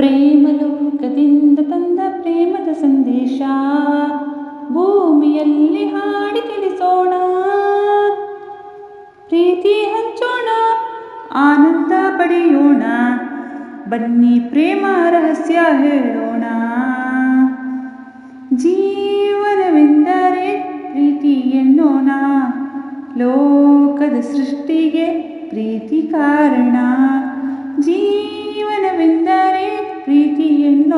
ಪ್ರೇಮ ಲೋಕದಿಂದ ತಂದ ಪ್ರೇಮದ ಸಂದೇಶ. ಭೂಮಿಯಲ್ಲಿ ಹಾಡಿ ತಿಳಿಸೋಣ. ಪ್ರೀತಿ ಹಂಚೋಣ. ಆನಂದ ಪಡೆಯೋಣ. ಬನ್ನಿ ಪ್ರೇಮ ರಹಸ್ಯ ಹೇಳೋಣ. ಜೀವನವೆಂದರೆ ಪ್ರೀತಿ ಎನ್ನೋಣ. ಲೋಕದ ಸೃಷ್ಟಿಗೆ ಪ್ರೀತಿ ಕಾರಣ.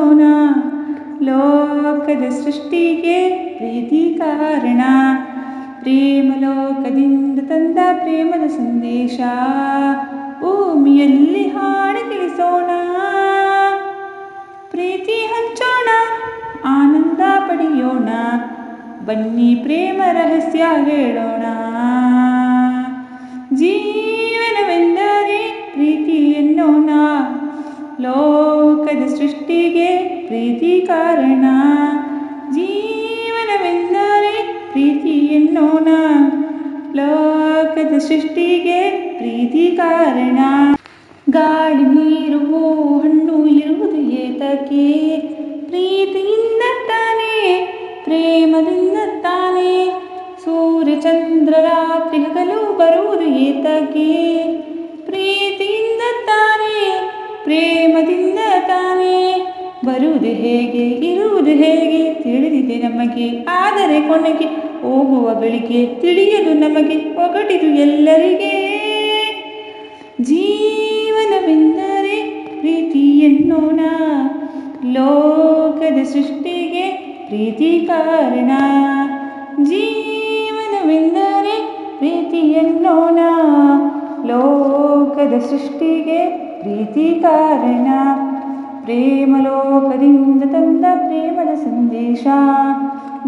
ಎನ್ನೋಣ ಲೋಕದ ಸೃಷ್ಟಿಗೆ ಪ್ರೀತಿ ಕಾರಣ. ಪ್ರೇಮ ಲೋಕದಿಂದ ತಂದ ಪ್ರೇಮದ ಸಂದೇಶ. ಭೂಮಿಯಲ್ಲಿ ಹಾಡಿ ತಿಳಿಸೋಣ ಪ್ರೀತಿ ಹಂಚೋಣ, ಆನಂದ ಪಡೆಯೋಣ. ಬನ್ನಿ ಪ್ರೇಮ ರಹಸ್ಯ ಹೇಳೋಣ. ಜೀವನವೆಂದರೆ ಪ್ರೀತಿ ಎನ್ನೋಣ. ಲೋಕದ ಸೃಷ್ಟಿಗೆ ಪ್ರೀತಿ ಕಾರಣ. ಜೀವನವೆಂದರೆ ಪ್ರೀತಿ ಎನ್ನೋಣ. ಲೋಕದ ಸೃಷ್ಟಿಗೆ ಪ್ರೀತಿ ಕಾರಣ. ಗಾಳಿ, ನೀರು, ಹಣ್ಣು ಇರುವುದು ಏತಕ್ಕೆ? ಪ್ರೀತಿಯಿಂದ ತಾನೇ, ಪ್ರೇಮದಿಂದ ತಾನೇ. ಸೂರ್ಯ, ಚಂದ್ರ ರಾತ್ರಿ ಹಗಲು ಬರುವುದು ಏತಕ್ಕೆ? ಪ್ರೀತಿಯಿಂದ ತಾನೇ, ಪ್ರೇಮದಿಂದ ಬರುವುದು ಹೇಗೆ, ಇರುವುದು ಹೇಗೆ ತಿಳಿದಿದೆ ನಮಗೆ. ಆದರೆ ಕೊನೆಗೆ ಹೋಗುವ ಬೆಳಿಗ್ಗೆ ತಿಳಿಯದು ನಮಗೆ ಒಗಟಿದು ಎಲ್ಲರಿಗೆ. ಜೀವನವೆಂದರೆ ಪ್ರೀತಿ ಎನ್ನೋಣ. ಲೋಕದ ಸೃಷ್ಟಿಗೆ ಪ್ರೀತಿ ಕಾರಣ. ಜೀವನವೆಂದರೆ ಪ್ರೀತಿ ಎನ್ನೋಣ. ಲೋಕದ ಸೃಷ್ಟಿಗೆ ಪ್ರೀತಿ ಕಾರಣ. ಪ್ರೇಮ ಲೋಕದಿಂದ ತಂದ ಪ್ರೇಮದ ಸಂದೇಶ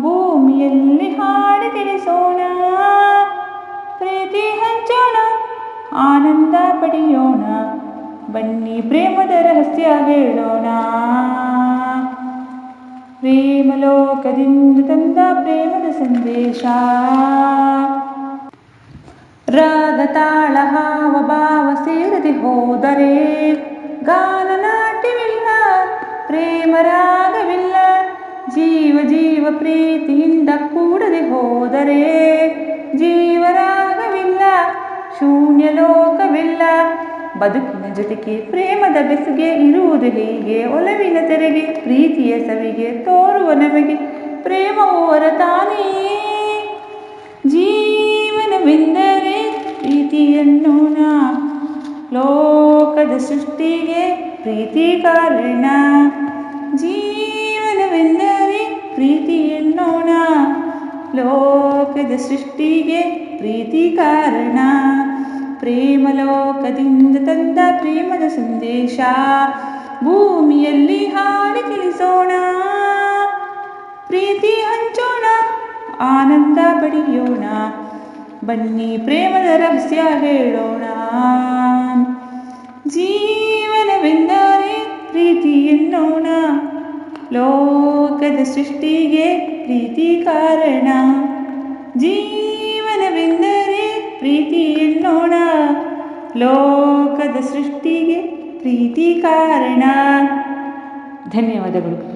ಭೂಮಿಯಲ್ಲಿ ಹಾಡಿ ತಿಳಿಸೋಣ ಪ್ರೀತಿ ಹಂಚೋಣ ಆನಂದ ಪಡೆಯೋಣ ಬನ್ನಿ ಪ್ರೇಮದ ರಹಸ್ಯ ಹೇಳೋಣ ಪ್ರೇಮ ಲೋಕದಿಂದ ತಂದ ಪ್ರೇಮದ ಸಂದೇಶ ರಾಗ ತಾಳ ಹಾವ ಭಾವ ಸೇರದೆ ಹೋದರೆ ಗಾನ ನಾಟ್ಯವಿಲ್ಲ ಪ್ರೇಮ ರಾಗವಿಲ್ಲ ಜೀವ ಜೀವ ಪ್ರೀತಿಯಿಂದ ಕೂಡದೆ ಹೋದರೆ ಜೀವರಾಗವಿಲ್ಲ, ಶೂನ್ಯ ಲೋಕವಿಲ್ಲ. ಬದುಕಿನ ಜೊತೆಗೆ ಪ್ರೇಮದ ಬೆಸುಗೆ ಇರುವುದು ಹೀಗೆ. ಒಲವಿನ ತೆರೆಗೆ, ಪ್ರೀತಿಯ ಸವಿಗೆ ತೋರುವ ನಮಗೆ ಪ್ರೇಮವು ಹೊರತಾನೇ. ಜೀವನವೆಂದರೆ ನಾ ಎನ್ನೋಣ ಲೋಕದ ಸೃಷ್ಟಿಗೆ ಪ್ರೀತಿ ಕಾರಣ ಜೀವನವೆಂದರೆ ಪ್ರೀತಿ ಎನ್ನೋಣ. ಲೋಕದ ಸೃಷ್ಟಿಗೆ ಪ್ರೀತಿ ಕಾರಣ ಪ್ರೇಮ ಲೋಕದಿಂದ ತಂದ ಪ್ರೇಮದ ಸಂದೇಶ. ಭೂಮಿಯಲ್ಲಿ ಹಾಡಿ ತಿಳಿಸೋಣ ಪ್ರೀತಿ ಹಂಚೋಣ. ಆನಂದ ಪಡೆಯೋಣ. ಬನ್ನಿ ಪ್ರೇಮದ ರಹಸ್ಯ ಹೇಳೋಣ. ಲೋಕದ ಸೃಷ್ಟಿಗೆ ಪ್ರೀತಿ ಕಾರಣ. ಜೀವನವೆಂದರೆ ಪ್ರೀತಿ ಎನ್ನೋಣ. ಲೋಕದ ಸೃಷ್ಟಿಗೆ ಪ್ರೀತಿ ಕಾರಣ. ಧನ್ಯವಾದಗಳು.